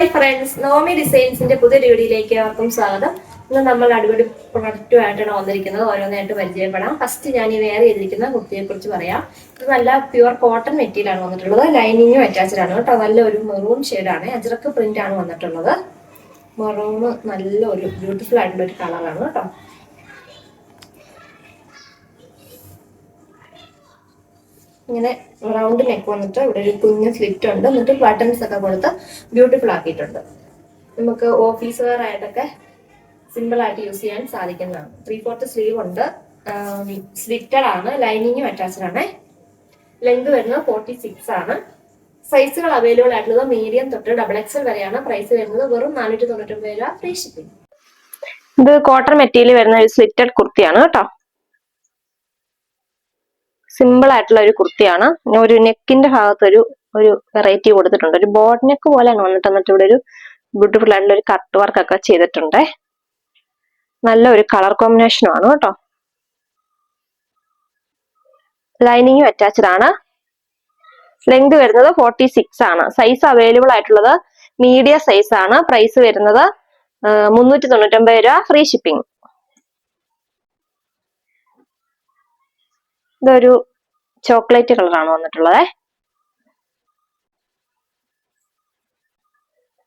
Hi friends Naomi ഡിസൈൻസിന്റെ പുതിയ വീഡിയോയിലേക്ക് അവർക്കും സ്വാഗതം. ഇന്ന് നമ്മൾ അടിപൊളി പ്രൊഡക്റ്റുമായിട്ടാണ് വന്നിരിക്കുന്നത്. ഓരോന്നായിട്ട് പരിചയപ്പെടാം. ഫസ്റ്റ് ഞാൻ ഈ വെയർ ചെയ്തിരിക്കുന്ന കുർത്തിയെ കുറിച്ച് പറയാം. ഇത് നല്ല പ്യുവർ കോട്ടൺ മെറ്റീരിയലാണ് വന്നിട്ടുള്ളത്. ലൈനിങ്ങും അറ്റാച്ച്ഡ് ആണ് കേട്ടോ. നല്ല ഒരു മെറൂൺ ഷെയ്ഡാണ് അജറക്ക് പ്രിന്റ് ആണ് വന്നിട്ടുള്ളത്. മെറൂൺ നല്ല ഒരു ബ്യൂട്ടിഫുൾ ആയിട്ടുള്ള ഒരു കളറാണ് കേട്ടോ. ഇങ്ങനെ റൗണ്ട് നെക്ക് വന്നിട്ട് ഇവിടെ ഒരു കുഞ്ഞ് സ്ലിറ്റ് ഉണ്ട്. എന്നിട്ട് ബട്ടൺസ് ഒക്കെ കൊടുത്ത് ബ്യൂട്ടിഫുൾ ആക്കിയിട്ടുണ്ട്. നമുക്ക് ഓഫീസ് വെയർ ആയിട്ടൊക്കെ സിമ്പിൾ ആയിട്ട് യൂസ് ചെയ്യാൻ സാധിക്കുന്നതാണ്. ത്രീ ഫോർത്ത് സ്ലീവ് ഉണ്ട്. സ്ലിറ്റഡ് ആണ്. ലൈനിങ്ങും അറ്റാച്ച്ഡ് ആണ്. ലെങ്ത് വരുന്നത് ഫോർട്ടി സിക്സ് ആണ് സൈസുകൾ അവൈലബിൾ ആയിട്ടുള്ളത് മീഡിയം തൊട്ട് ഡബിൾ എക്സൽ വരെയാണ്. പ്രൈസ് വരുന്നത് വെറും നാനൂറ്റി തൊണ്ണൂറ്റൊമ്പത് രൂപ ഫ്രീ ഷിപ്പിംഗ് ഇത് കോട്ടൺ മെറ്റീരിയൽ വരുന്ന ഒരു സ്ലിറ്റഡ് കുർത്തിയാണ് കേട്ടോ. സിമ്പിൾ ആയിട്ടുള്ള ഒരു കുർത്തിയാണ്. ഒരു നെക്കിന്റെ ഭാഗത്ത് ഒരു ഒരു വെറൈറ്റി കൊടുത്തിട്ടുണ്ട്. ഒരു ബോട്ട് നെക്ക് പോലെയാണ് വന്നിട്ട് എന്നിട്ട് ഇവിടെ ഒരു ബ്യൂട്ടിഫുൾ ആയിട്ടുള്ള ഒരു കട്ട് വർക്ക് ഒക്കെ ചെയ്തിട്ടുണ്ട്. നല്ല ഒരു കളർ കോമ്പിനേഷനും ആണ് കേട്ടോ. ലൈനിങ്ങും അറ്റാച്ച്ഡ് ആണ്. ലെങ്ത് വരുന്നത് ഫോർട്ടി സിക്സ് ആണ്. സൈസ് അവൈലബിൾ ആയിട്ടുള്ളത് മീഡിയ സൈസ് ആണ്. പ്രൈസ് വരുന്നത് മുന്നൂറ്റി തൊണ്ണൂറ്റൊമ്പത് രൂപ ഫ്രീ ഷിപ്പിംഗ് ഇതൊരു ചോക്ലേറ്റ് കളറാണ് വന്നിട്ടുള്ളത്.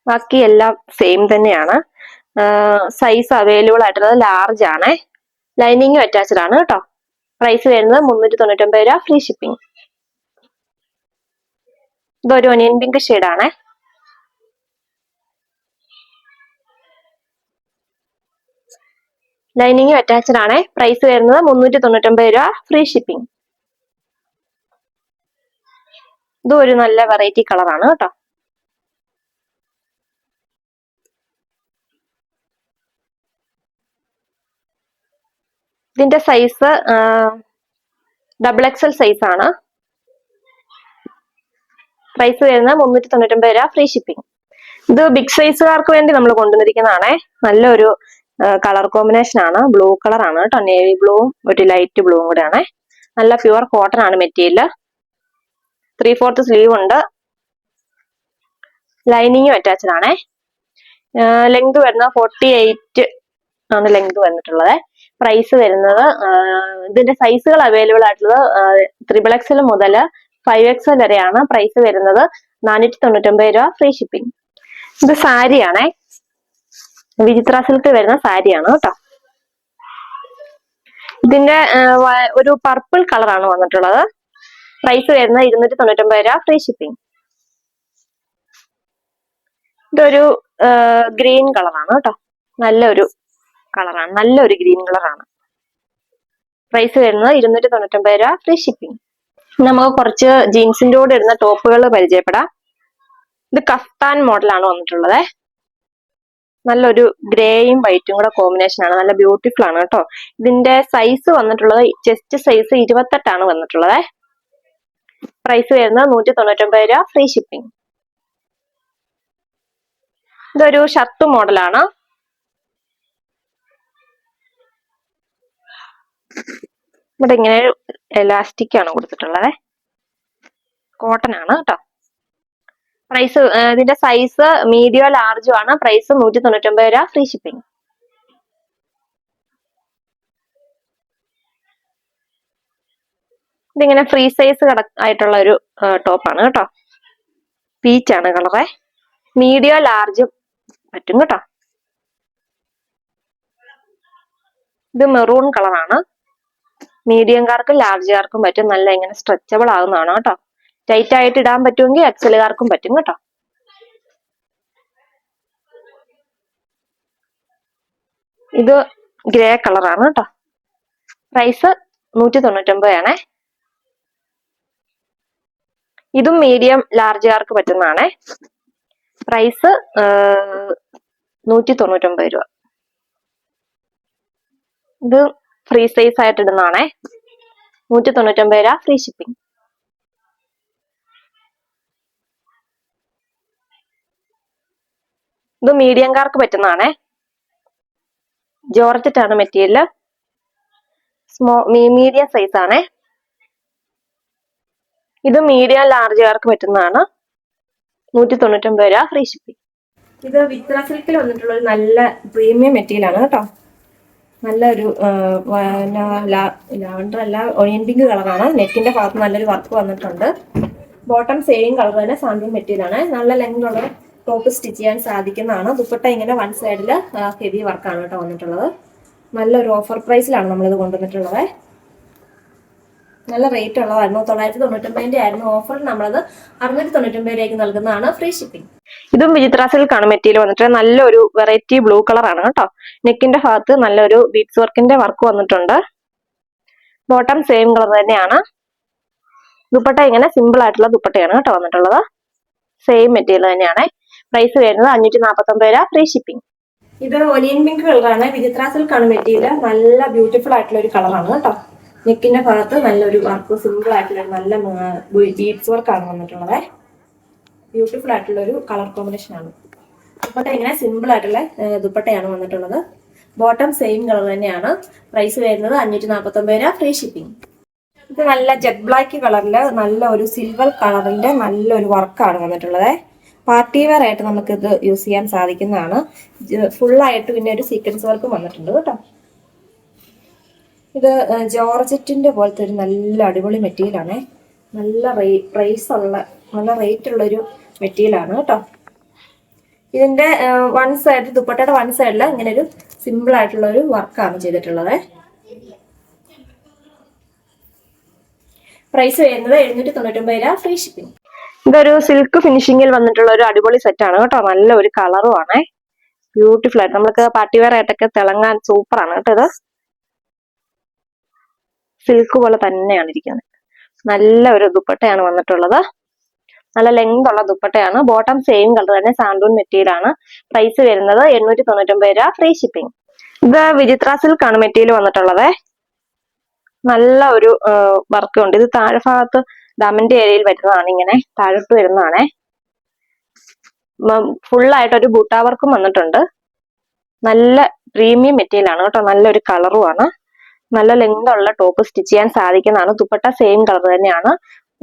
ബാക്കി എല്ലാം സെയിം തന്നെയാണ്. സൈസ് അവൈലബിൾ ആയിട്ടുള്ളത് ലാർജ് ആണ്. ലൈനിങ്ങും അറ്റാച്ച്ഡ് ആണ് കേട്ടോ. പ്രൈസ് വരുന്നത് മുന്നൂറ്റി തൊണ്ണൂറ്റൊമ്പത് രൂപ ഫ്രീ ഷിപ്പിംഗ് ഇതൊരു ഒനിയൻ പിങ്ക് ഷെയ്ഡാണ് ലൈനിങ്ങും അറ്റാച്ച്ഡ് ആണ്. പ്രൈസ് വരുന്നത് മുന്നൂറ്റി തൊണ്ണൂറ്റൊമ്പത് രൂപ. ഫ്രീ ഷിപ്പിംഗ് ഇതും ഒരു നല്ല വെറൈറ്റി കളറാണ് കേട്ടോ. ഇതിന്റെ സൈസ് ഡബിൾ എക്സൽ സൈസ് ആണ്. പ്രൈസ് വരുന്നത് മുന്നൂറ്റി തൊണ്ണൂറ്റൊമ്പത് രൂപ. ഫ്രീ ഷിപ്പിംഗ് ഇത് ബിഗ് സൈസുകാർക്ക് വേണ്ടി നമ്മൾ കൊണ്ടുവന്നിരിക്കുന്നതാണേ. നല്ലൊരു കളർ കോമ്പിനേഷൻ ആണ്. ബ്ലൂ കളർ ആണ് കേട്ടോ. നേവി ബ്ലൂവും ഒരു ലൈറ്റ് ബ്ലൂവും കൂടെ ആണേ. നല്ല പ്യുവർ കോട്ടൺ ആണ് മെറ്റീരിയൽ. ത്രീ ഫോർത്ത് സ്ലീവ് ഉണ്ട്. ലൈനിങ്ങും അറ്റാച്ച്ഡ് ആണേ. ലെങ്ത് വരുന്നത് ഫോർട്ടി എയ്റ്റ് ആണ് ലെങ്ത് വന്നിട്ടുള്ളത്. പ്രൈസ് വരുന്നത് ഇതിന്റെ സൈസുകൾ അവൈലബിൾ ആയിട്ടുള്ളത് ത്രിബിൾ എക്സൽ മുതൽ ഫൈവ് എക്സൽ വരെയാണ്. പ്രൈസ് വരുന്നത് നാനൂറ്റി തൊണ്ണൂറ്റൊമ്പത് രൂപ ഫ്രീ ഷിപ്പിംഗ് ഇത് സാരിയാണേ. വിചിത്ര സിൽക്ക് വരുന്ന സാരിയാണ് കേട്ടോ. ഇതിന്റെ ഒരു പർപ്പിൾ കളറാണ് വന്നിട്ടുള്ളത്. പ്രൈസ് വരുന്നത് ഇരുന്നൂറ്റി തൊണ്ണൂറ്റൊമ്പത് രൂപ ഫ്രീ ഷിപ്പിംഗ് ഇതൊരു ഗ്രീൻ കളറാണ് കേട്ടോ. നല്ലൊരു കളറാണ് നല്ലൊരു ഗ്രീൻ കളറാണ് പ്രൈസ് വരുന്നത് ഇരുന്നൂറ്റി തൊണ്ണൂറ്റൊമ്പത് രൂപ ഫ്രീ ഷിപ്പിംഗ് നമുക്ക് കുറച്ച് ജീൻസിന്റെ കൂടെ ഇടുന്ന ടോപ്പുകൾ പരിചയപ്പെടാം. ഇത് കഫ്താൻ മോഡലാണ് വന്നിട്ടുള്ളത്. നല്ലൊരു ഗ്രേയും വൈറ്റും കൂടെ കോമ്പിനേഷൻ ആണ്. നല്ല ബ്യൂട്ടിഫുൾ ആണ് കേട്ടോ. ഇതിന്റെ സൈസ് വന്നിട്ടുള്ളത് ചെസ്റ്റ് സൈസ് ഇരുപത്തെട്ടാണ് വന്നിട്ടുള്ളത്. പ്രൈസ് വരുന്നത് നൂറ്റി തൊണ്ണൂറ്റൊമ്പത് രൂപ ഫ്രീ ഷിപ്പിംഗ് ഇതൊരു ഷർട്ട് മോഡലാണ് ഇവിടെ ഇങ്ങനെ എലാസ്റ്റിക് ആണ് കൊടുത്തിട്ടുള്ളത്. കോട്ടൺ ആണ് കേട്ടോ. പ്രൈസ് ഇതിന്റെ സൈസ് മീഡിയോ ലാർജും ആണ്. പ്രൈസ് നൂറ്റി തൊണ്ണൂറ്റൊമ്പത് രൂപ ഫ്രീ ഷിപ്പിംഗ് ഇതിങ്ങനെ ഫ്രീ സൈസ് ആയിട്ടുള്ള ഒരു ടോപ്പാണ് കേട്ടോ. പീച്ച് ആണ് കളറെ മീഡിയോ ലാർജും പറ്റും കേട്ടോ. ഇത് മെറൂൺ കളറാണ് മീഡിയംകാർക്കും ലാർജുകാർക്കും പറ്റും. നല്ല ഇങ്ങനെ സ്ട്രെച്ചബിൾ ആകുന്നതാണ് കേട്ടോ. ടൈറ്റ് ആയിട്ട് ഇടാൻ പറ്റുമെങ്കിൽ എക്സലുകാർക്കും പറ്റും കേട്ടോ. ഇത് ഗ്രേ കളറാണ് കേട്ടോ. പ്രൈസ് നൂറ്റി തൊണ്ണൂറ്റൊമ്പത് ആണേ ഇതും മീഡിയം ലാർജുകാർക്ക് പറ്റുന്നതാണേ. പ്രൈസ് നൂറ്റി തൊണ്ണൂറ്റൊമ്പത് രൂപ. ഇത് ഫ്രീ സൈസ് ആയിട്ട് ഇടുന്നതാണേ. നൂറ്റി തൊണ്ണൂറ്റൊമ്പത് രൂപ ഫ്രീ ഷിപ്പിംഗ് ഇത് മീഡിയംകാർക്ക് പറ്റുന്നതാണേ. ജോർജറ്റ് ആണ് മെറ്റീരിയൽ. സ്മോ മീഡിയം സൈസ് ആണേ ഇത് മീഡിയം ലാർജുകാർക്ക് പറ്റുന്നതാണ്. നൂറ്റി തൊണ്ണൂറ്റൊമ്പത് രൂപ ഫ്രീ ഷിപ്പിംഗ്. ഇത് വിത്ര സിൽക്കിൽ വന്നിട്ടുള്ള ഒരു നല്ല പ്രീമിയം മെറ്റീരിയൽ ആണ് കേട്ടോ. നല്ലൊരു ലാവണ്ടർ അല്ല ഒണിയൻ പിങ്ക് കളറാണ്. നെക്കിന്റെ ഭാഗത്ത് നല്ലൊരു വർക്ക് വന്നിട്ടുണ്ട്. ബോട്ടം സെയിം കളർ തന്നെ സാമ്പിൾ മെറ്റീരിയൽ ആണ് നല്ല ലെങ്ത് ഉള്ള ടോപ്പ് സ്റ്റിച്ച് ചെയ്യാൻ സാധിക്കുന്നതാണ്. ദുപ്പട്ട ഇങ്ങനെ വൺ സൈഡിൽ ഹെവി വർക്കാണ് കേട്ടോ വന്നിട്ടുള്ളത്. നല്ലൊരു ഓഫർ പ്രൈസിലാണ് നമ്മളിത് കൊണ്ടുവന്നിട്ടുള്ളത്. നല്ല റേറ്റ് ഉള്ളതായിരുന്നു. തൊള്ളായിരത്തി തൊണ്ണൂറ്റൊമ്പതിന്റെ ആയിരുന്നു ഓഫർ നമ്മളത് അറുന്നൂറ്റി തൊണ്ണൂറ്റൊമ്പത് രൂപയ്ക്ക് നൽകുന്നതാണ് ഫ്രീ ഷിപ്പിംഗ് ഇതും വിചിത്ര സിൽക്കാണ് മെറ്റീരിയൽ വന്നിട്ട് നല്ലൊരു വെറൈറ്റി ബ്ലൂ കളറാണ് കേട്ടോ. നെക്കിന്റെ ഭാഗത്ത് നല്ലൊരു ബീഡ്സ് വർക്കിന്റെ വർക്ക് വന്നിട്ടുണ്ട്. ബോട്ടം സെയിം കളർ തന്നെയാണ്. ദുപ്പട്ട ഇങ്ങനെ സിമ്പിൾ ആയിട്ടുള്ള ദുപ്പട്ടയാണ് കേട്ടോ വന്നിട്ടുള്ളത്. സെയിം മെറ്റീരിയൽ തന്നെയാണ്. പ്രൈസ് വരുന്നത് അഞ്ഞൂറ്റി നാൽപ്പത്തി ഒമ്പത് രൂപ ഫ്രീ ഷിപ്പിംഗ് ഇത് ഒലിയൻ പിങ്ക് കളറാണ്. വിചിത്ര കാണും മെറ്റീരിയൽ നല്ല ബ്യൂട്ടിഫുൾ ആയിട്ടുള്ള ഒരു കളറാണ് കേട്ടോ. നെക്കിന്റെ ഭാഗത്ത് നല്ലൊരു വർക്ക് സിമ്പിൾ ആയിട്ടുള്ള നല്ല ബീഡ്സ് വർക്കാണ് വന്നിട്ടുള്ളത്. ബ്യൂട്ടിഫുൾ ആയിട്ടുള്ള ഒരു കളർ കോമ്പിനേഷൻ ആണ്. ദുപ്പട്ട ഇങ്ങനെ സിമ്പിൾ ആയിട്ടുള്ള ദുപ്പട്ടയാണ് വന്നിട്ടുള്ളത്. ബോട്ടം സെയിം കളർ തന്നെയാണ്. പ്രൈസ് വരുന്നത് അഞ്ഞൂറ്റി നാൽപ്പത്തി ഒമ്പത് രൂപ ഫ്രീ ഷിപ്പിംഗ് ഇത് നല്ല ജെറ്റ് ബ്ലാക്ക് കളറിൽ നല്ല ഒരു സിൽവർ കളറിന്റെ നല്ലൊരു വർക്കാണ് വന്നിട്ടുള്ളത്. പാർട്ടി വെയർ ആയിട്ട് നമുക്ക് ഇത് യൂസ് ചെയ്യാൻ സാധിക്കുന്നതാണ്. ഫുൾ ആയിട്ട് പിന്നെ ഒരു സീക്വൻസ് വർക്കും വന്നിട്ടുണ്ട് കേട്ടോ. ഇത് ജോർജറ്റിന്റെ പോലത്തെ ഒരു നല്ല അടിപൊളി മെറ്റീരിയൽ ആണ്. നല്ല പ്രൈസ് ഉള്ള നല്ല റേറ്റ് ഉള്ള ഒരു മെറ്റീരിയൽ ആണ് കേട്ടോ. ഇതിന്റെ വൺ സൈഡ് ദുപ്പട്ടയുടെ വൺ സൈഡിൽ ഇങ്ങനെ ഒരു സിമ്പിൾ ആയിട്ടുള്ള ഒരു വർക്കാണ് ചെയ്തിട്ടുള്ളത്. പ്രൈസ് വരുന്നത് എഴുന്നൂറ്റി തൊണ്ണൂറ്റൊമ്പത് രൂപ ഫ്രീ ഷിപ്പിംഗ് ഇതൊരു സിൽക്ക് ഫിനിഷിങ്ങിൽ വന്നിട്ടുള്ള ഒരു അടിപൊളി സെറ്റ് ആണ് കേട്ടോ. നല്ല ഒരു കളറും ആണ്. ബ്യൂട്ടിഫുൾ ആയിട്ട്. നമ്മൾക്ക് പാർട്ടി വെയർ ആയിട്ടൊക്കെ തിളങ്ങാൻ സൂപ്പർ ആണ് കേട്ടോ ഇത്. സിൽക്ക് പോലെ തന്നെയാണ് ഇരിക്കുന്നത്. നല്ല ഒരു ദുപ്പട്ടയാണ് വന്നിട്ടുള്ളത്. നല്ല ലെങ്ത് ഉള്ള ദുപ്പട്ടയാണ്. ബോട്ടം സെയിം കളർ തന്നെ സാൻഡൂൺ മെറ്റീരിയൽ ആണ്. പ്രൈസ് വരുന്നത് എണ്ണൂറ്റി തൊണ്ണൂറ്റൊമ്പത് രൂപ. ഫ്രീ ഷിപ്പിംഗ് ഇത് വിചിത്ര സിൽക്ക് ആണ് മെറ്റീരിയൽ വന്നിട്ടുള്ളത്. നല്ല ഒരു വർക്ക് ഉണ്ട്. ഇത് താഴെ ഭാഗത്ത് ഡാമിന്റെ ഏരിയയിൽ വരുന്നതാണ്. ഇങ്ങനെ താഴോട്ട് വരുന്നതാണേ. ഫുള്ളായിട്ട് ഒരു ബൂട്ടാ വർക്കും വന്നിട്ടുണ്ട്. നല്ല പ്രീമിയം മെറ്റീരിയൽ ആണ് കേട്ടോ. നല്ലൊരു കളറുമാണ്. നല്ല ലെങ്ത് ഉള്ള ടോപ്പ് സ്റ്റിച്ച് ചെയ്യാൻ സാധിക്കുന്നതാണ്. ദുപ്പട്ട സെയിം കളർ തന്നെയാണ്.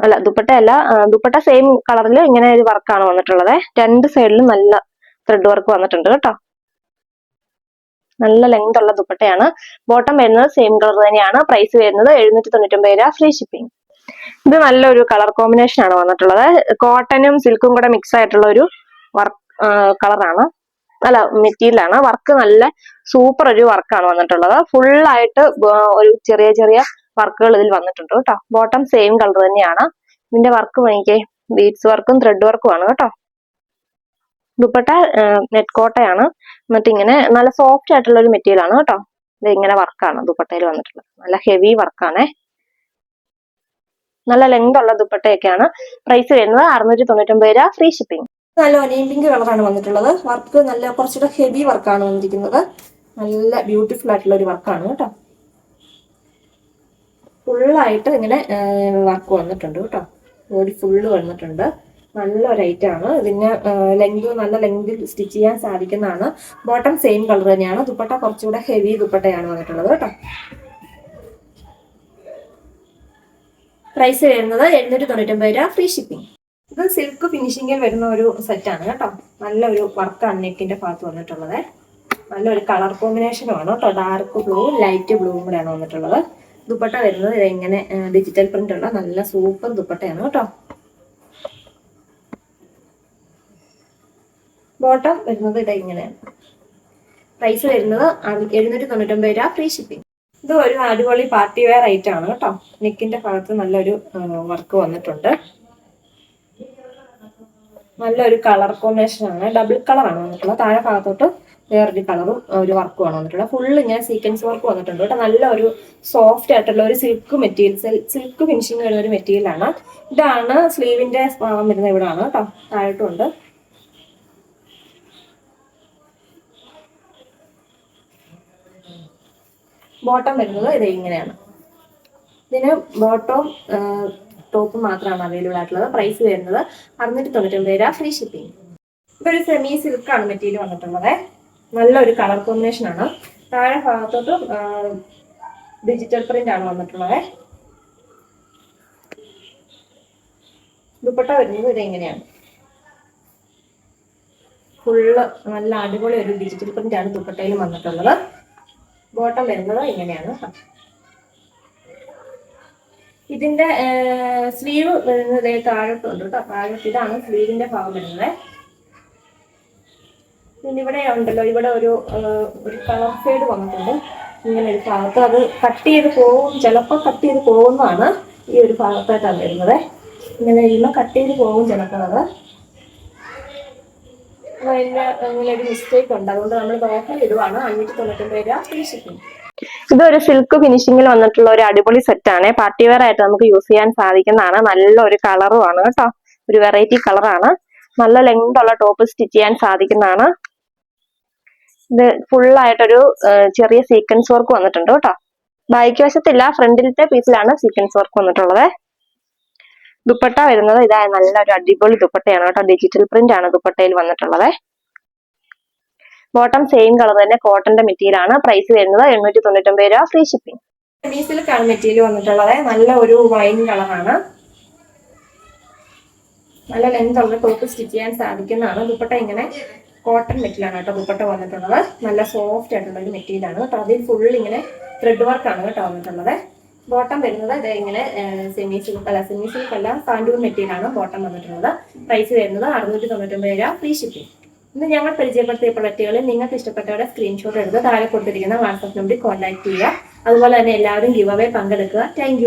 അല്ല ദുപ്പട്ട അല്ല ദുപ്പട്ട സെയിം കളറിൽ ഇങ്ങനെ ഒരു വർക്കാണ് വന്നിട്ടുള്ളത്. രണ്ട് സൈഡിലും നല്ല ത്രെഡ് വർക്ക് വന്നിട്ടുണ്ട് കേട്ടോ. നല്ല ലെങ്ത് ഉള്ള ദുപ്പട്ടയാണ്. ബോട്ടം വരുന്നത് സെയിം കളർ തന്നെയാണ്. പ്രൈസ് വരുന്നത് എഴുന്നൂറ്റി തൊണ്ണൂറ്റൊമ്പത് രൂപ ഫ്രീ ഷിപ്പിംഗ് ഇത് നല്ലൊരു കളർ കോമ്പിനേഷൻ ആണ് വന്നിട്ടുള്ളത്. കോട്ടനും സിൽക്കും കൂടെ മിക്സ് ആയിട്ടുള്ള ഒരു വർക്ക് കളറാണ് അല്ല മെറ്റീരിയൽ ആണ്. വർക്ക് നല്ല സൂപ്പർ ഒരു വർക്കാണ് വന്നിട്ടുള്ളത്. ഫുൾ ആയിട്ട് ഒരു ചെറിയ ചെറിയ വർക്കുകൾ ഇതിൽ വന്നിട്ടുണ്ട് കേട്ടോ. ബോട്ടം സെയിം കളർ തന്നെയാണ്. ഇതിന്റെ വർക്ക് എനിക്ക് ബീഡ്സ് വർക്കും ത്രെഡ് വർക്കും ആണ് കേട്ടോ. ദുപ്പട്ട നെറ്റ് കോട്ടയാണ്. എന്നിട്ട് ഇങ്ങനെ നല്ല സോഫ്റ്റ് ആയിട്ടുള്ള ഒരു മെറ്റീരിയൽ ആണ് കേട്ടോ. ഇത് ഇങ്ങനെ വർക്കാണ് ദുപ്പട്ടയിൽ വന്നിട്ടുള്ളത്. നല്ല ഹെവി വർക്കാണേ നല്ല ലെങ്ത് ഉള്ള ദുപ്പട്ടയൊക്കെയാണ് പ്രൈസ് വരുന്നത് അറുന്നൂറ്റി തൊണ്ണൂറ്റൊമ്പത് രൂപ ഫ്രീ ഷിപ്പിംഗ് നല്ല ഒനിയൻ പിങ്ക് കളറാണ് വന്നിട്ടുള്ളത്. വർക്ക് നല്ല കുറച്ചുകൂടെ ഹെവി വർക്കാണ് വന്നിരിക്കുന്നത്. നല്ല ബ്യൂട്ടിഫുൾ ആയിട്ടുള്ള ഒരു വർക്കാണ് കേട്ടോ. ഫുള്ളായിട്ട് ഇങ്ങനെ വർക്ക് വന്നിട്ടുണ്ട് കേട്ടോ. ബോഡി ഫുള്ള് വന്നിട്ടുണ്ട്. നല്ല ഒരു ഐറ്റം ആണ്. ഇതിന് ലെങ്ത് നല്ല ലെങ്തിൽ സ്റ്റിച്ച് ചെയ്യാൻ സാധിക്കുന്നതാണ്. ബോട്ടം സെയിം കളർ തന്നെയാണ്. ദുപ്പട്ട കുറച്ചുകൂടെ ഹെവി ദുപ്പട്ടയാണ് വന്നിട്ടുള്ളത് കേട്ടോ. പ്രൈസ് വരുന്നത് എഴുന്നൂറ്റി തൊണ്ണൂറ്റൊമ്പത് രൂപ ഫ്രീ ഷിപ്പിംഗ് ഇത് സിൽക്ക് ഫിനിഷിങ്ങിൽ വരുന്ന ഒരു സെറ്റാണ് കേട്ടോ. നല്ലൊരു വർക്കാണ് നെക്കിന്റെ ഭാഗത്ത് വന്നിട്ടുള്ളത്. നല്ലൊരു കളർ കോമ്പിനേഷനും ആണ് കേട്ടോ. ഡാർക്ക് ബ്ലൂ ലൈറ്റ് ബ്ലൂവും കൂടെയാണ് വന്നിട്ടുള്ളത്. ദുപ്പട്ട വരുന്നത് ഇത് ഇങ്ങനെ ഡിജിറ്റൽ പ്രിന്റ് ഉള്ള നല്ല സൂപ്പർ ദുപ്പട്ടയാണ് കേട്ടോ. ബോട്ടം വരുന്നത് ഇത് ഇങ്ങനെയാണ് പ്രൈസ് വരുന്നത് എഴുന്നൂറ്റി തൊണ്ണൂറ്റൊമ്പത് രൂപ ഫ്രീ ഷിപ്പിംഗ് ഇത് ഒരു അടിപൊളി പാർട്ടി വെയർ ഐറ്റം ആണ് കേട്ടോ. നെക്കിന്റെ ഭാഗത്ത് നല്ലൊരു വർക്ക് വന്നിട്ടുണ്ട്. നല്ലൊരു കളർ കോമ്പിനേഷൻ ആണ്. ഡബിൾ കളറാണ് വന്നിട്ടുള്ളത്. താഴെ ഭാഗത്തോട്ട് വേറൊരു കളറും ഒരു വർക്കുമാണ് വന്നിട്ടുള്ളത്. ഫുൾ ഇങ്ങനെ സീക്വൻസ് വർക്ക് വന്നിട്ടുണ്ട് കേട്ടോ. നല്ല ഒരു സോഫ്റ്റ് ആയിട്ടുള്ള ഒരു സിൽക്ക് മെറ്റീരിയൽ സിൽക്ക് ഫിനിഷിംഗ് വരുന്ന ഒരു മെറ്റീരിയൽ ആണ്. ഇതാണ് സ്ലീവിന്റെ ഭാഗം വരുന്നത് ഇവിടാണ് കേട്ടോ. താഴോട്ടുണ്ട് ബോട്ടം വരുന്നത് ഇത് ഇങ്ങനെയാണ്. ഇതിന് ബോട്ടവും ടോപ്പ് മാത്രമാണ് അവൈലബിൾ ആയിട്ടുള്ളത്. പ്രൈസ് വരുന്നത് അറുന്നൂറ്റി തൊണ്ണൂറ്റൊമ്പത് രൂപ ഫ്രീ ഷിപ്പിംഗ് ഇതൊരു സെമി സിൽക്കാണ് മെറ്റീരിയൽ വന്നിട്ടുള്ളത്. നല്ലൊരു കളർ കോമ്പിനേഷൻ ആണ്. താഴെ ഭാഗത്തോട്ട് ഡിജിറ്റൽ പ്രിന്റ് ആണ് വന്നിട്ടുള്ളത്. ദുപ്പട്ട വരുന്നത് ഇത് എങ്ങനെയാണ് ഫുള്ള് നല്ല അടിപൊളി ഒരു ഡിജിറ്റൽ പ്രിന്റ് ആണ് ദുപ്പട്ടയിൽ വന്നിട്ടുള്ളത്. ബോട്ടം വരുന്നത് ഇങ്ങനെയാണ്. ഇതിന്റെ സ്ലീവ് വരുന്നത് താഴത്തുണ്ട് കേട്ടോ. താഴോട്ട് ഇതാണ് സ്ലീവിന്റെ ഭാഗം വരുന്നത്. പിന്നെ ഇവിടെ ഉണ്ടല്ലോ ഇവിടെ ഒരു ഒരു കളർ ഷെയ്ഡ് വന്നിട്ടുണ്ട്. ഇങ്ങനെ ഒരു ഭാഗത്ത് അത് കട്ട് ചെയ്ത് പോകും. ചിലപ്പോൾ കട്ട് ചെയ്ത് പോകുന്നതാണ് ഈ ഒരു ഭാഗത്തായിട്ടാണ് വരുന്നത്. ഇങ്ങനെ കഴിയുമ്പോൾ കട്ട് ചെയ്ത് പോകും ചിലപ്പോൾ അത്. മിസ്റ്റേക്ക് ഉണ്ട്. അതുകൊണ്ട് നമ്മൾ ഇടുവാണ്. അഞ്ഞൂറ്റി തൊണ്ണൂറ്റൊമ്പത് രൂപ ഇതൊരു സിൽക്ക് ഫിനിഷിംഗിൽ വന്നിട്ടുള്ള ഒരു അടിപൊളി സെറ്റ് ആണ്. പാർട്ടി വെയർ ആയിട്ട് നമുക്ക് യൂസ് ചെയ്യാൻ സാധിക്കുന്നതാണ്. നല്ല ഒരു കളറും ആണ് കേട്ടോ ഒരു വെറൈറ്റി കളറാണ് നല്ല ലെങ്ത് ഉള്ള ടോപ്പ് സ്റ്റിച്ച് ചെയ്യാൻ സാധിക്കുന്നതാണ്. ഇത് ആ, ചെറിയ സീക്വൻസ് വർക്ക് വന്നിട്ടുണ്ട് കേട്ടോ ബാക്ക് വശത്തില്ല ഫ്രണ്ടിലത്തെ പീസിലാണ് സീക്വൻസ് വർക്ക് വന്നിട്ടുള്ളത്. ദുപ്പട്ട വരുന്നത് ഇതാ നല്ലൊരു അടിപൊളി ദുപ്പട്ടയാണ് കേട്ടോ. ഡിജിറ്റൽ പ്രിന്റ് ആണ് ദുപ്പട്ടയിൽ വന്നിട്ടുള്ളത്. ബോട്ടം സെയിം കളർ തന്നെ കോട്ടന്റെ മെറ്റീരിയൽ ആണ് പ്രൈസ് വരുന്നത് എണ്ണൂറ്റി തൊണ്ണൂറ്റൊമ്പത് രൂപ ഫ്രീ ഷിപ്പിംഗ് സിൽക്കാണ് മെറ്റീരിയൽ വന്നിട്ടുള്ളത്. നല്ല ഒരു വൈൻ കളറാണ് നല്ല ലെങ്ത് ഉള്ള ടോപ്പ് സ്റ്റിച്ച് ചെയ്യാൻ സാധിക്കുന്നതാണ്. ദുപ്പട്ട ഇങ്ങനെ കോട്ടൺ മെറ്റീരിയലാണ് കേട്ടോ ദുപ്പട്ട വന്നിട്ടുള്ളത്. നല്ല സോഫ്റ്റ് ആയിട്ടുള്ള ഒരു മെറ്റീരിയലാണ് കേട്ടോ. അതിൽ ഫുൾ ഇങ്ങനെ ത്രെഡ് വർക്കാണ് കേട്ടോ വന്നിട്ടുള്ളത്. ബോട്ടം വരുന്നത് ഇത് ഇങ്ങനെ സെമി സിൽക്ക് അല്ല സെമി സിൽക്ക് അല്ല സാൻഡൂർ മെറ്റീരിയലാണ് ബോട്ടം വന്നിട്ടുള്ളത്. പ്രൈസ് വരുന്നത് അറുന്നൂറ്റി തൊണ്ണൂറ്റൊമ്പത് രൂപ ഫ്രീ ഷിപ്പിംഗ് ഇന്ന് ഞങ്ങൾ പരിചയപ്പെടുത്തിയ പ്രൊഡക്റ്റുകളിൽ നിങ്ങൾക്ക് ഇഷ്ടപ്പെട്ടവരുടെ സ്ക്രീൻഷോട്ട് എടുത്ത് താഴെ കൊടുത്തിരിക്കുന്ന വാട്സാപ്പ് നമ്പറിൽ കോൺടാക്ട് ചെയ്യുക. അതുപോലെ തന്നെ എല്ലാവരും ഗിവ് അവേ പങ്കെടുക്കുക താങ്ക്